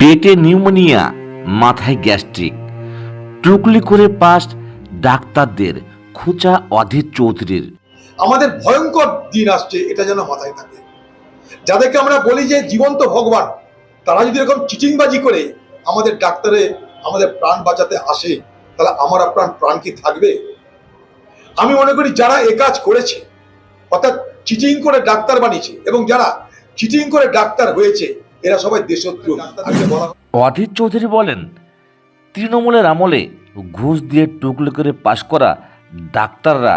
পেটে নিউমোনিয়া, মাথায় গ্যাস্ট্রিক। টুকলি করে পাস ডাক্তারদের, খোঁচা অধীর চৌধুরীর। আমাদের ভয়ঙ্কর দিন আসছে, এটা যেন মাথায় থাকে। যাদেরকে আমরা বলি যে জীবন্ত ভগবান, তারা যদি এরকম চিটিংবাজি করে আমাদের ডাক্তারে আমাদের প্রাণ বাঁচাতে আসে, তাহলে আমার আপনার প্রাণ কি থাকবে? আমি মনে করি যারা এ কাজ করেছে, অর্থাৎ চিটিং করে ডাক্তার বানিয়েছে এবং যারা চিটিং করে ডাক্তার হয়েছে এরা সবাই দেশত্রু অধীর চৌধুরী বলেন তৃণমূলের আমলে ঘুষ দিয়ে টুকলি করে পাশ করা ডাক্তাররা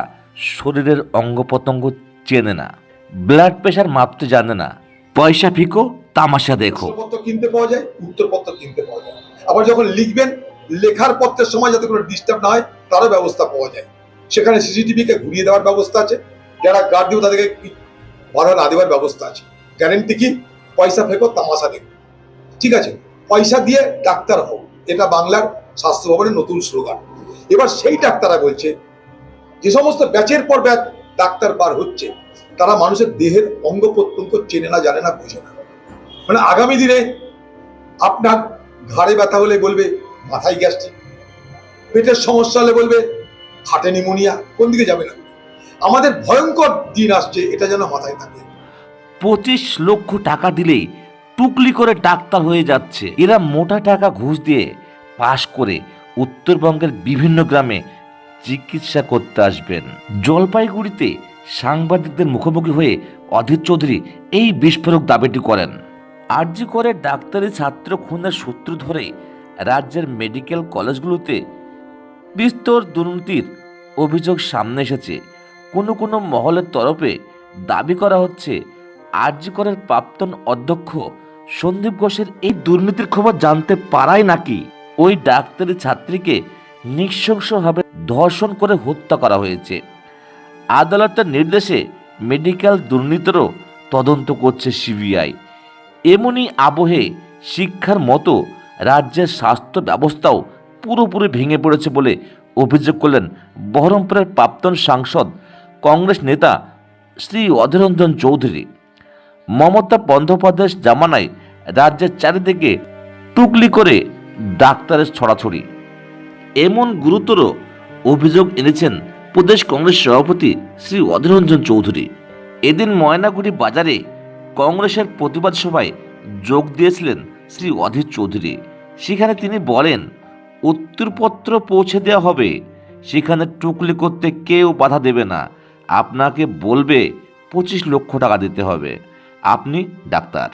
শরীরের অঙ্গ প্রত্যঙ্গ চেনে না ব্লাড প্রেশার মাপতে জানে না। পয়সা ফিকো তামাশা দেখো। প্রশ্নপত্র কিনতে পাওয়া যায় উত্তরপত্র কিনতে পাওয়া যায়। আবার যখন লিখবেন লেখার পত্রের সময় যাতে কোনো ডিস্টার্ব না হয় তারও ব্যবস্থা পাওয়া যায়। সেখানে সিসিটিভি কে ঘুরিয়ে দেওয়ার ব্যবস্থা আছে যারা গার্ড দিব তাদেরকে বাধা না দেওয়ার ব্যবস্থা আছে। গ্যারেন্টি কি? পয়সা ফেকো তামাশা দেখো ঠিক আছে? পয়সা দিয়ে ডাক্তার হোক এটা বাংলার স্বাস্থ্য ভবনের নতুন স্লোগান। এবার সেই ডাক্তাররা বলছে, যে সমস্ত ব্যাচের পর ব্যাচ ডাক্তার বার হচ্ছে, তারা মানুষের দেহের অঙ্গ প্রত্যঙ্গ চেনে না, জানে না, বোঝে না। মানে আগামী দিনে আপনার ঘাড়ে ব্যথা হলে বলবে, মাথায় গ্যাস্ট্রিক। পেটের সমস্যা হলে বলবে হাটে নিমোনিয়া। কোন দিকে যাবে না। আমাদের ভয়ঙ্কর দিন আসছে, এটা যেন মাথায় থাকে। পঁচিশ লক্ষ টাকা দিলেই টুকলি করে ডাক্তার হয়ে যাচ্ছে। এরা মোটা টাকা ঘুষ দিয়ে পাশ করে উত্তরবঙ্গের বিভিন্ন গ্রামে চিকিৎসা করতে আসবেন। জলপাইগুড়িতে সাংবাদিকদের মুখোমুখি হয়ে অধীর চৌধুরী এই বিস্ফোরক দাবিটি করেন। আরজি করে ডাক্তারি ছাত্র খুনের সূত্র ধরে রাজ্যের মেডিকেল কলেজগুলোতে বিস্তর দুর্নীতির অভিযোগ সামনে এসেছে। কোনো কোনো মহলের তরফে দাবি করা হচ্ছে আরজি করের প্রাক্তন অধ্যক্ষ সন্দীপ ঘোষের এই দুর্নীতির খবর জানতে পারাই নাকি? ওই ডাক্তারি ছাত্রীকে নৃশংসভাবে ধর্ষণ করে হত্যা করা হয়েছে। আদালতের নির্দেশে মেডিকেল দুর্নীতিরও তদন্ত করছে সিবিআই। এমনই আবহে শিক্ষার মতো রাজ্যের স্বাস্থ্য ব্যবস্থাও পুরোপুরি ভেঙে পড়েছে বলে অভিযোগ করলেন বহরমপুরের প্রাক্তন সাংসদ কংগ্রেস নেতা শ্রী অধীররঞ্জন চৌধুরী। মমতা বন্দ্যোপাধ্যায়ের জামানায় রাজ্যের চারিদিকে টুকলি করে ডাক্তারের ছড়াছড়ি। এমন গুরুতর অভিযোগ এনেছেন প্রদেশ কংগ্রেস সভাপতি শ্রী অধীররঞ্জন চৌধুরী। এদিন ময়নাগুড়ি বাজারে কংগ্রেসের প্রতিবাদ সভায় যোগ দিয়েছিলেন শ্রী অধীর চৌধুরী। সেখানে তিনি বলেন, উত্তরপত্র পৌঁছে দেওয়া হবে। সেখানে টুকলি করতে কেউ বাধা দেবে না। আপনাকে বলবে পঁচিশ লক্ষ টাকা দিতে হবে। আপনি ডাক্তার।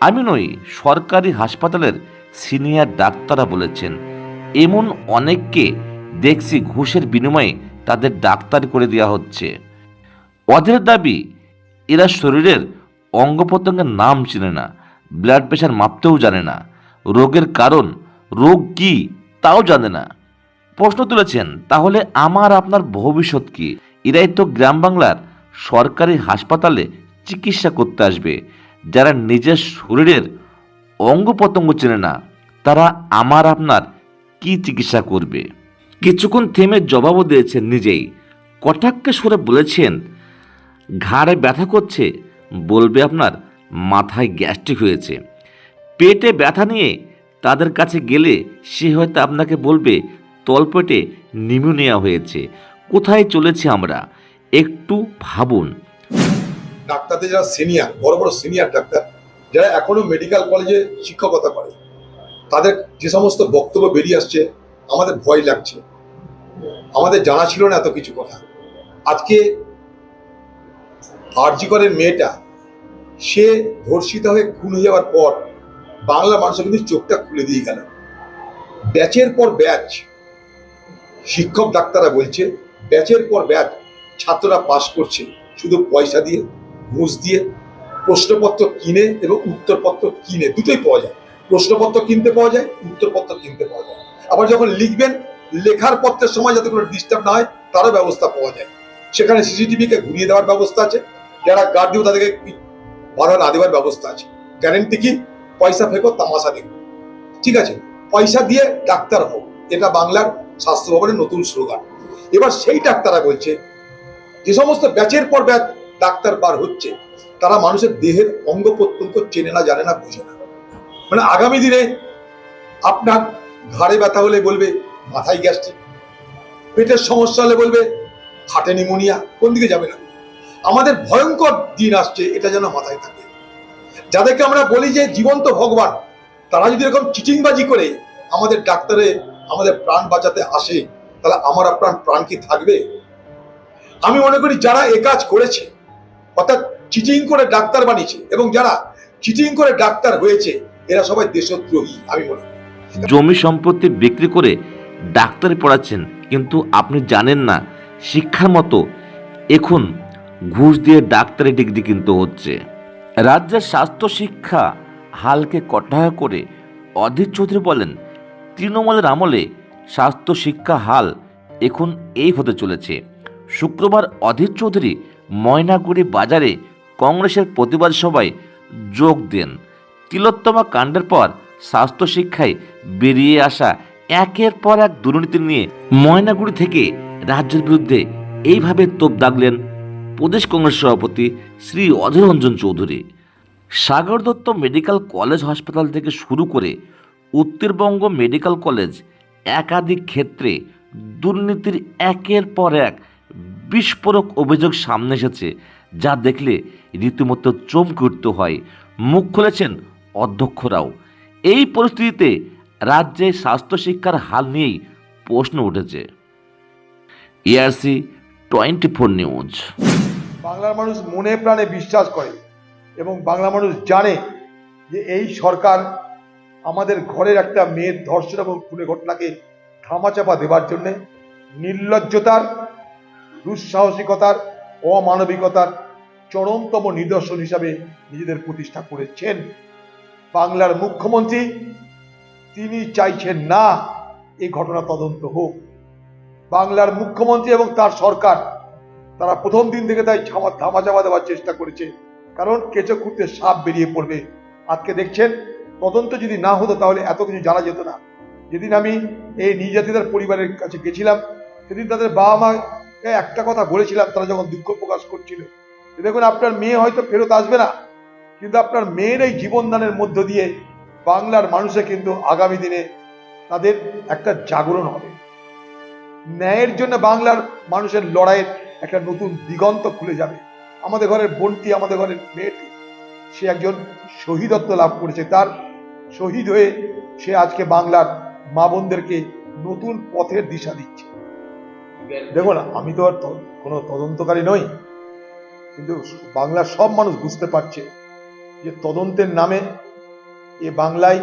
আমি নই, সরকারি হাসপাতালের সিনিয়র ডাক্তাররা বলেছেন, এমন অনেককে দেখছি ঘুষের বিনিময়ে তাদের ডাক্তার করে দেওয়া হচ্ছে। অধীর দাবি, এরা শরীরের অঙ্গ প্রত্যঙ্গের নাম চেনে না ব্লাড প্রেশার মাপতেও জানে না, রোগের কারণ, রোগ কি তাও জানে না। প্রশ্ন তুলেছেন, তাহলে আমার আপনার ভবিষ্যৎ কি? এরাই তো গ্রাম বাংলার সরকারি হাসপাতালে চিকিৎসা করতে আসবে। যারা নিজের শরীরের অঙ্গ প্রত্যঙ্গ চেনে না, তারা আমার আপনার কি চিকিৎসা করবে? কিছুক্ষণ থেমে জবাবও দিয়েছেন নিজেই। কটাক্ষে সরে বলেছেন, ঘাড়ে ব্যথা করছে, বলবে আপনার মাথায় গ্যাস্ট্রিক হয়েছে। পেটে ব্যথা নিয়ে তাদের কাছে গেলে সে হয়তো আপনাকে বলবে, তলপেটে নিউমোনিয়া হয়েছে। কোথায় চলেছি আমরা? একটু ভাবুন। ডাক্তারদের যারা সিনিয়র বড় বড় সিনিয়র ডাক্তার, যারা এখনও মেডিকেল কলেজে শিক্ষকতা করে, তাদের যে সমস্ত বক্তব্য বেরিয়ে আসছে, আমাদের ভয় লাগছে। আমাদের জানা ছিল না এত কিছু কথা। আজকে আরজি করের মেয়েটা, সে ধর্ষিত হয়ে খুন হয়ে যাওয়ার পর বাংলা মানুষের কিন্তু চোখটা খুলে দিয়ে গেল। ব্যাচের পর ব্যাচ, শিক্ষক ডাক্তাররা বলছে, ব্যাচের পর ব্যাচ ছাত্ররা পাশ করছে, শুধু পয়সা দিয়ে। ঘুষ দিয়ে প্রশ্নপত্র কিনে এবং উত্তরপত্র কিনে, দুটোই পাওয়া যায়। প্রশ্নপত্র কিনতে পাওয়া যায়, উত্তরপত্র কিনতে পাওয়া যায়। আবার যখন লিখবেন, লেখার পত্রের সময় যাতে কোনো ডিস্টার্ব না হয়, তারও ব্যবস্থা পাওয়া যায়। সেখানে সিসিটিভি কে ঘুরিয়ে দেওয়ার ব্যবস্থা আছে। যারা গার্ড দিব, তাদেরকে বাধা না দেওয়ার ব্যবস্থা আছে। গ্যারেন্টি কি? পয়সা ফেকো, তামাশা দেখো ঠিক আছে? পয়সা দিয়ে ডাক্তার হোক এটা বাংলার স্বাস্থ্য ভবনের নতুন স্লোগান। এবার সেই ডাক্তাররা বলছে, যে সমস্ত ব্যাচের পর ব্যাচ ডাক্তার বার হচ্ছে, তারা মানুষের দেহের অঙ্গ প্রত্যঙ্গ চেনে না, জানে না, বোঝে না। মানে আগামী দিনে আপনার ঘাড়ে ব্যথা হলে বলবে, মাথায় গ্যাস্ট্রিক। পেটের সমস্যা হলে বলবে, হাটে নিমোনিয়া, কোন দিকে যাবে না। আমাদের ভয়ঙ্কর দিন আসছে, এটা যেন মাথায় থাকে। যাদেরকে আমরা বলি যে জীবন্ত ভগবান, তারা যদি এরকম চিটিংবাজি করে আমাদের ডাক্তারে আমাদের প্রাণ বাঁচাতে আসে, তাহলে আমার আপনার প্রাণ কি থাকবে? আমি মনে করি যারা এ কাজ করেছে অর্থাৎ চিটিং করে ডাক্তার বানিয়েছে এবং যারা চিটিং করে ডাক্তার হয়েছে, এরা সবাই দেশদ্রোহী, আমি মনে জমি সম্পত্তি বিক্রি করে ডাক্তারি পড়াচ্ছেন, কিন্তু আপনি জানেন না শিক্ষার মতো এখন ঘুষ দিয়ে ডাক্তারি ডিগ্রি কিনতে হচ্ছে। রাজ্যের স্বাস্থ্য শিক্ষা হালকে কটায় করে অধীর চৌধুরী বলেন, তৃণমূলের আমলে স্বাস্থ্য শিক্ষা হাল এখন এই হতে চলেছে। শুক্রবার অধীর চৌধুরী ময়নাগুড়ি বাজারে কংগ্রেসের প্রতিবাদ সভায় যোগ দেন। তিলোত্তমা কাণ্ডের পর স্বাস্থ্য শিক্ষায় বেরিয়ে আসা একের পর এক দুর্নীতি নিয়ে ময়নাগুড়ি থেকে রাজ্যের বিরুদ্ধে এইভাবে তোপ দাগলেন প্রদেশ কংগ্রেস সভাপতি শ্রী অধীর রঞ্জন চৌধুরী। সাগর দত্ত মেডিকেল কলেজ হাসপাতাল থেকে শুরু করে উত্তরবঙ্গ মেডিকেল কলেজ একাধিক ক্ষেত্রে দুর্নীতির একের পর এক বিস্ফোরক অভিযোগ সামনে এসেছে, যা দেখলে রীতিমতো চমকে উঠতে হয়। মুখ খুলেছেন অধ্যক্ষরাও। এই পরিস্থিতিতে রাজ্যে স্বাস্থ্য শিক্ষার হাল নিয়েই প্রশ্ন উঠেছে। ERC twenty four news. বাংলার মানুষ মনে প্রাণে বিশ্বাস করে এবং বাংলা মানুষ জানে যে এই সরকার আমাদের ঘরের একটা মেয়ের ধর্ষণ এবং খুনে ঘটনাকে থামাচাপা দেবার জন্য নির্লজ্জতার দুঃসাহসিকতার, অমানবিকতার চরমতম নিদর্শন হিসাবে নিজেদের প্রতিষ্ঠা করেছেন। বাংলার মুখ্যমন্ত্রী, তিনি চাইছেন না এই ঘটনা তদন্ত হোক। বাংলার মুখ্যমন্ত্রী এবং তার সরকার, তারা প্রথম দিন থেকে তাই ধামা ধামাচাপা দেওয়ার চেষ্টা করেছে। কারণ কেঁচো খুঁড়তে সাপ বেরিয়ে পড়বে। আজকে দেখছেন, তদন্ত যদি না হতো তাহলে এত কিছু জানা যেত না। যেদিন আমি এই নির্যাতিতার পরিবারের কাছে গেছিলাম, সেদিন তাদের বাবা মা একটা কথা বলেছিলাম, তারা যখন দুঃখ প্রকাশ করছিল। দেখুন, আপনার মেয়ে হয়তো ফেরত আসবে না, কিন্তু আপনার মেয়ের এই জীবনদানের মধ্য দিয়ে বাংলার মানুষে কিন্তু আগামী দিনে তাদের একটা জাগরণ হবে। ন্যায়ের জন্য বাংলার মানুষের লড়াইয়ের একটা নতুন দিগন্ত খুলে যাবে। আমাদের ঘরের বোনটি, আমাদের ঘরের মেয়েটি, সে একজন শহীদত্ব লাভ করেছে। তার শহীদ হয়ে সে আজকে বাংলার মা বোনদেরকে নতুন পথের দিশা দিচ্ছে। দেখুন, আমি তো আর কোনো তদন্তকারী নই, কিন্তু বাংলার সব মানুষ বুঝতে পারছে যে তদন্তের নামে এ বাংলায়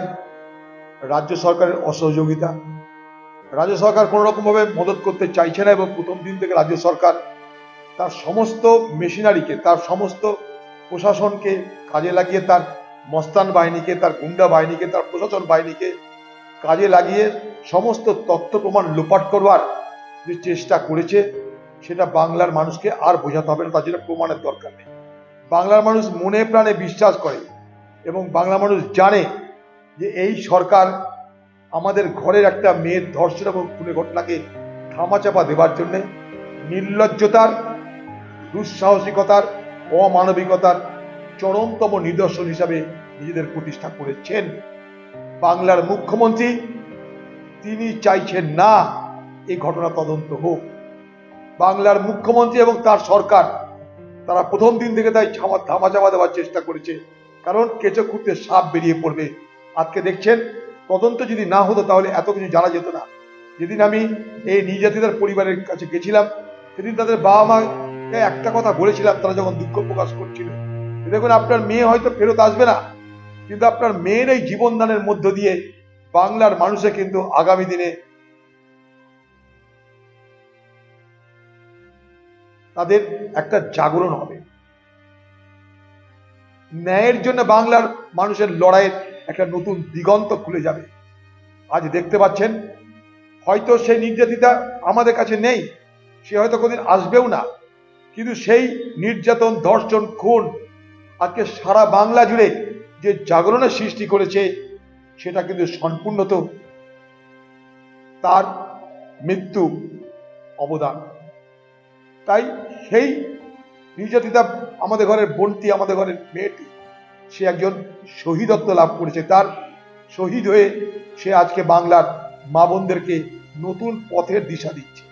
রাজ্য সরকারের অসহযোগিতা। রাজ্য সরকার কোনো রকমভাবে মদত করতে চাইছে না এবং প্রথম দিন থেকে রাজ্য সরকার তার সমস্ত মেশিনারিকে, তার সমস্ত প্রশাসনকে কাজে লাগিয়ে, তার মস্তান বাহিনীকে, তার গুন্ডা বাহিনীকে, তার প্রশাসন বাহিনীকে কাজে লাগিয়ে সমস্ত তথ্য প্রমাণ লোপাট করবার যে চেষ্টা করেছে, সেটা বাংলার মানুষকে আর বোঝাতে হবে না, তার জন্য প্রমাণের দরকার নেই। বাংলার মানুষ মনে প্রাণে বিশ্বাস করে এবং বাংলা মানুষ জানে যে এই সরকার আমাদের ঘরের একটা মেয়ের ধর্ষণ এবং খুনে ঘটনাকে ধামাচাপা দেবার জন্য নির্লজ্জতার, দুঃসাহসিকতার, অমানবিকতার চরমতম নিদর্শন হিসাবে নিজেদের প্রতিষ্ঠা করেছেন। বাংলার মুখ্যমন্ত্রী, তিনি চাইছেন না এই ঘটনা তদন্ত হোক। বাংলার মুখ্যমন্ত্রী এবং তার সরকার, তারা প্রথম দিন থেকে তাই ধামা ধামাচাপা দেওয়ার চেষ্টা করেছে। কারণ কেঁচো খুঁড়তে সাপ বেরিয়ে পড়বে। আজকে দেখছেন, তদন্ত যদি না হতো তাহলে এত কিছু জানা যেত না। যেদিন আমি এই নির্যাতিতার পরিবারের কাছে গেছিলাম, সেদিন তাদের বাবা মা একটা কথা বলেছিলাম, তারা যখন দুঃখ প্রকাশ করছিল। দেখুন, আপনার মেয়ে হয়তো ফেরত আসবে না, কিন্তু আপনার মেয়ের এই জীবনদানের মধ্য দিয়ে বাংলার মানুষে কিন্তু আগামী দিনে তাদের একটা জাগরণ হবে। ন্যায়ের জন্য বাংলার মানুষের লড়াইয়ের একটা নতুন দিগন্ত খুলে যাবে। আজ দেখতে পাচ্ছেন, হয়তো সেই নির্যাতিতা আমাদের কাছে নেই, সে হয়তো কোনদিন আসবেও না, কিন্তু সেই নির্যাতন ধর্ষণ খুন, আজকে সারা বাংলা জুড়ে যে জাগরণের সৃষ্টি করেছে, সেটা কিন্তু সম্পূর্ণত তার মৃত্যু অবদান। তাই সেই নির্যাতিতা আমাদের ঘরের বোনটি, আমাদের ঘরের মেয়েটি, সে একজন শহীদত্ব লাভ করেছে। তার শহীদ হয়ে সে আজকে বাংলার মা বোনদেরকে নতুন পথের দিশা দিচ্ছে।